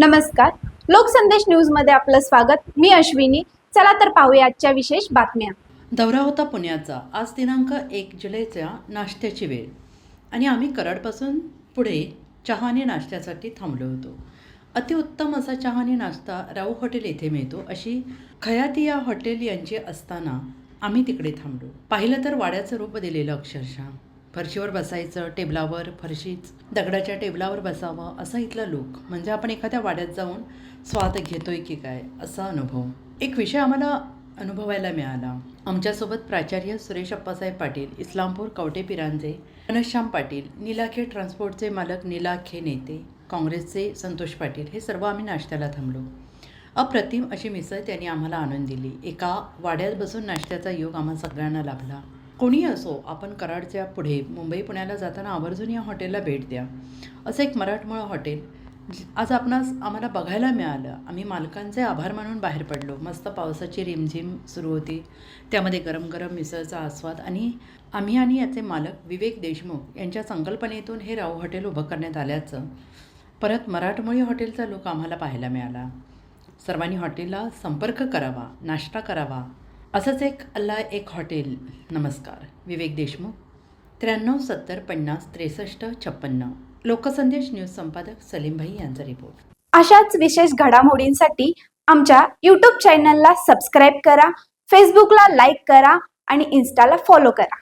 नमस्कार. लोकसंदेश न्यूजमध्ये आपलं स्वागत. मी अश्विनी. चला तर पाहूया आजच्या विशेष बातम्या. दौरा होता पुण्याचा आज दिनांक एक जुलैच्या नाश्त्याची वेळ. आणि आम्ही कराडपासून पुढे चहाने नाश्त्यासाठी थांबलो होतो. अतिउत्तम असा चहाने नाश्ता राऊ हॉटेल येथे मिळतो अशी खयाती या हॉटेल यांची असताना आम्ही तिकडे थांबलो. पाहिलं तर वाड्याचं रूप दिलेलं अक्षरशः. फरशीवर बसायचं टेबलावर फरशीच दगडाच्या टेबलावर बसावं असा इथला लुक. म्हणजे आपण एखाद्या वाड्यात जाऊन स्वाद घेतोय की काय असा अनुभव. एक विषय आम्हाला अनुभवायला मिळाला. आमच्यासोबत प्राचार्य सुरेश अप्पासाहेब पाटील इस्लामपूर कवटे पिरांजे घनश्याम पाटील निलाखे ट्रान्सपोर्टचे मालक निलाखे नेते काँग्रेसचे संतोष पाटील हे सर्व आम्ही नाश्त्याला थांबलो. अप्रतिम अशी मिसळ त्यांनी आम्हाला आणून दिली. एका वाड्यात बसून नाश्त्याचा योग आम्हा सगळ्यांना लाभला. कोणी असो आपण कराडच्या पुढे मुंबई पुण्याला जाताना आवर्जून या हॉटेलला भेट द्या. असं एक मराठमोळं हॉटेल. आज आपणास आम्हाला बघायला मिळालं. आम्ही मालकांचे आभार मानून बाहेर पडलो. मस्त पावसाची रिमझिम सुरू होती. त्यामध्ये गरम गरम मिसळचा आस्वाद आणि आम्ही आणि याचे मालक विवेक देशमुख यांच्या संकल्पनेतून हे राव हॉटेल उभं करण्यात आल्याचं. परत मराठमोळी हॉटेलचा लुक आम्हाला पाहायला मिळाला. सर्वांनी हॉटेलला संपर्क करावा नाश्ता करावा असंच एक अल्ला एक हॉटेल. नमस्कार. विवेक देशमुख. त्र्याण्णव सत्तर पन्नास त्रेसष्ट छप्पन्न. लोकसंदेश न्यूज संपादक सलीमभाई यांचा रिपोर्ट अशाच विशेष घडामोडींसाठी आमच्या यूट्यूब चॅनलला सबस्क्राईब करा फेसबुकला लाईक करा आणि इन्स्टाला फॉलो करा.